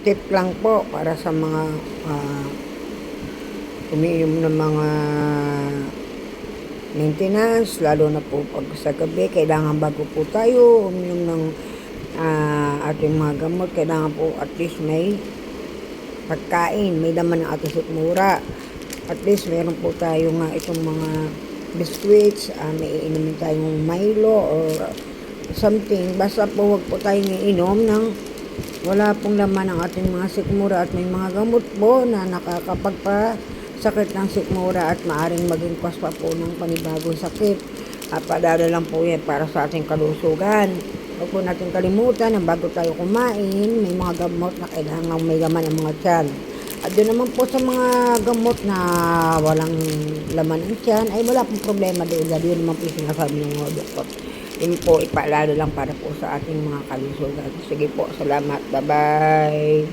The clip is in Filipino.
tip lang po para sa mga ah, umiinom ng mga maintenance, lalo na po pag sa gabi, kailangan bago po tayo uminom ng ah, ating mga gamot, kailangan po at least may pagkain, may laman ng ating sikmura. At least meron po tayo nga itong mga biscuits, ah, may iinumin tayong Milo or something. Basta po wag po tayong iinom ng wala pong laman ng ating mga sikmura at may mga gamot po na nakakapagpa sakit ng sikmura at maaring maging cause po ng panibagong sakit. At padala lang po yan para sa ating kalusugan. Huwag po natin kalimutan na bago tayo kumain, may mga gamot na kailangan may laman ng mga tiyan. At doon naman po sa mga gamot na walang laman ng tiyan, ay wala pong problema doon. Dahil yun naman po yung sinasabi ng doktor. Yun po, ipaalala lang para po sa ating mga kalusugan. Sige po, salamat. Bye-bye.